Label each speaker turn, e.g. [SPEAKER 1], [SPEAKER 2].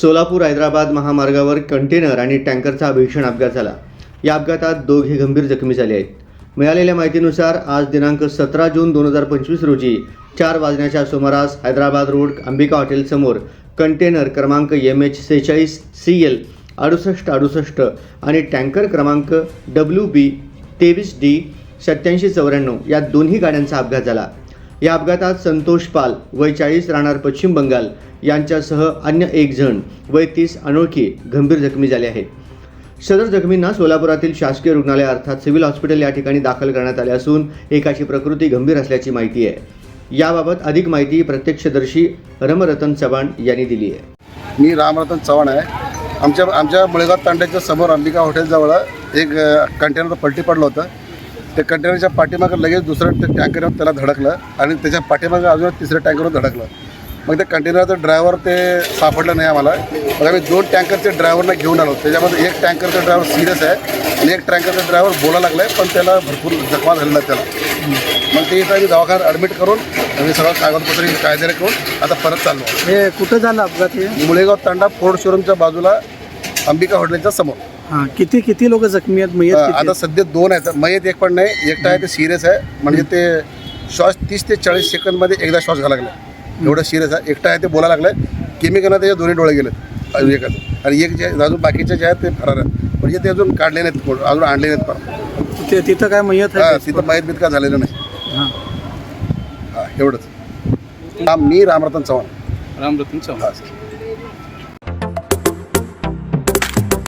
[SPEAKER 1] सोलापूर हैदराबाद महामार्गावर कंटेनर आणि टँकरचा भीषण अपघात झाला. या अपघातात दोघे गंभीर जखमी झाले आहेत. मिळालेल्या माहितीनुसार आज दिनांक सतरा जून दोन हजार पंचवीस रोजी चार वाजण्याच्या सुमारास हैदराबाद रोड अंबिका हॉटेलसमोर कंटेनर क्रमांक एम एच सेहेचाळीस सी एल अडुसष्ट अडुसष्ट आणि टँकर क्रमांक डब्ल्यू बी तेवीस डी सत्याऐंशी चौऱ्याण्णव या दोन्ही गाड्यांचा अपघात झाला. या अपघातात संतोष पाल वय चाळीस राहणार पश्चिम बंगाल. यांच्यासह अन्य एक जण वय तीस अनोळखी गंभीर जखमी झाले आहेत. सदर जखमींना सोलापुरातील शासकीय रुग्णालय अर्थात सिव्हिल हॉस्पिटल या ठिकाणी दाखल करण्यात आले असून एकाची प्रकृती गंभीर असल्याची माहिती आहे. याबाबत अधिक माहिती प्रत्यक्षदर्शी रमरतन चव्हाण यांनी दिली आहे.
[SPEAKER 2] मी रामरतन चव्हाण आहे. आमच्या आमच्या मुळेगाव तांड्याच्या समोर अंबिका हॉटेलजवळ एक कंटेनर पलटी पडलं होतं. ते कंटेनरच्या पाठीमागं लगेच दुसरं ते टँकर त्याला धडकलं आणि त्याच्या पाठीमागं अजून तिसऱ्या टँकरवर धडकलं. मग ते कंटेनरचा ड्रायव्हर ते सापडलं नाही आम्हाला. मग आम्ही दोन टँकरचे ड्रायव्हरला घेऊन आलो. त्याच्यामध्ये एक टँकरचा ड्रायव्हर सिरियस आहे आणि एक टँकरचा ड्रायव्हर बोला लागला आहे पण त्याला भरपूर जखमा झालेला त्याला. मग ते इथं आम्ही दवाखान्यात ॲडमिट करून आम्ही सगळं कागदपत्र कायद्याने करून आता परत चाललो.
[SPEAKER 3] हे कुठं झालं अपघात
[SPEAKER 2] मुळेगाव तांडा फोर्ड शोरूमच्या बाजूला अंबिका हॉटेलच्या समोर.
[SPEAKER 3] हां किती किती लोक जखमी आहेत? मयत
[SPEAKER 2] अं,
[SPEAKER 3] किती
[SPEAKER 2] आता
[SPEAKER 3] आहेत?
[SPEAKER 2] सध्या दोन आहेत. मयत एक पण नाही एकटा आहे ते सिरियस आहे. म्हणजे ते श्वास तीस ते चाळीस सेकंदमध्ये एकदा श्वास घाला लागला. एवढं सिरियस आहे. एकटा आहे ते बोला लागलाय केमिकलनं त्याचे दोन्ही डोळे गेले. अजून एकाचं आणि एक जे अजून बाकीचे जे आहेत ते फरार आहेत. म्हणजे ते अजून काढले नाहीत कोण. अजून आणले नाहीत परत
[SPEAKER 3] ते तिथं काय मयत
[SPEAKER 2] हा
[SPEAKER 3] आहे
[SPEAKER 2] तिथं मयत बित का झालेलं नाही.
[SPEAKER 3] हां.
[SPEAKER 2] हा एवढंच. हा मी रामरतन चव्हाण.
[SPEAKER 4] रामरतन चव्हाण.
[SPEAKER 2] हा सर.